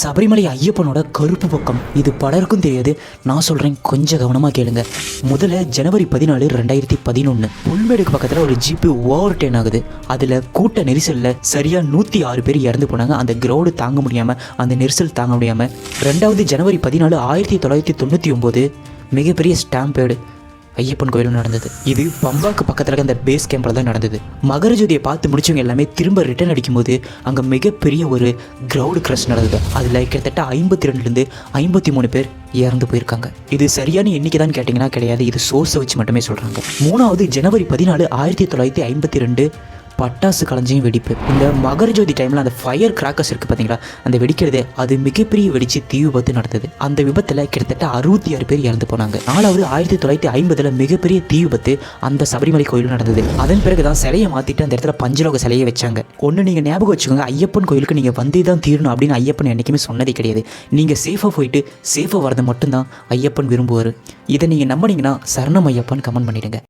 சபரிமலை ஐயப்பனோட கருப்பு பக்கம். இது பலருக்கும் தெரியாது. நான் சொல்கிறேன் கொஞ்சம் கவனமாக கேளுங்க. முதல்ல ஜனவரி பதினாலு ரெண்டாயிரத்தி பதினொன்று புல்மேடுக்கு பக்கத்தில் ஒரு ஜீப்பு ஓவர் டேன் ஆகுது. அதில் கூட்ட நெரிசலில் சரியாக நூற்றி ஆறு பேர் இறந்து போனாங்க. அந்த கிரௌடு தாங்க முடியாமல் அந்த நெரிசல் தாங்க முடியாமல் ரெண்டாவது ஜனவரி பதினாலு ஆயிரத்தி தொள்ளாயிரத்தி தொண்ணூற்றி ஒம்பது மிகப்பெரிய ஸ்டாம்பேடு ஐயப்பன் கோயிலும் நடந்தது. இது பம்பாக்கு பக்கத்தில் இருக்க அந்த பேஸ் கேம்பில் தான் நடந்தது. மகர ஜோதியை பார்த்து முடிச்சவங்க எல்லாமே திரும்ப ரிட்டர்ன் அடிக்கும்போது அங்கே மிகப்பெரிய ஒரு கிரவுடு கிரஷ் நடந்தது. அதில் கிட்டத்தட்ட ஐம்பத்தி ரெண்டுலேருந்து ஐம்பத்தி மூணு பேர் இறந்து போயிருக்காங்க. இது சரியான எண்ணிக்கை தான் கேட்டிங்கன்னா கிடையாது. இது சோர்ஸை வச்சு மட்டுமே சொல்கிறாங்க மூணாவது ஜனவரி பதினாலு ஆயிரத்தி தொள்ளாயிரத்தி ஐம்பத்தி ரெண்டு பட்டாசு கலைஞ்சியும் வெடிப்பு. இந்த மகர ஜோதி டைமில் அந்த ஃபயர் கிராக்கர்ஸ் இருக்குது பார்த்தீங்களா அந்த வெடிக்கிறது அது மிகப்பெரிய வெடிச்சு தீ விபத்து நடந்தது. அந்த விபத்தில் கிட்டத்தட்ட அறுபத்தி ஆறு பேர் இறந்து போனாங்க. நாலாவது ஆயிரத்தி தொள்ளாயிரத்தி ஐம்பதில் மிகப்பெரிய தீ விபத்து அந்த சபரிமலை கோயிலும் நடந்தது. அதன் பிறகு தான் சிலையை மாற்றிட்டு அந்த இடத்துல பஞ்சலோக சிலையை வச்சாங்க. ஒன்று நீங்கள் ஞாபகம் வச்சுக்கோங்க ஐயப்பன் கோயிலுக்கு நீங்கள் வந்தே தான் தீரணும் அப்படின்னு ஐயப்பன் என்றைக்குமே சொன்னதே கிடையாது. நீங்கள் சேஃபாக போயிட்டு சேஃபாக வரது மட்டும்தான் ஐயப்பன் விரும்புவார். இதை நீங்கள் நம்பினீங்கன்னா சரணம் ஐயப்பன் கமெண்ட் பண்ணிடுங்க.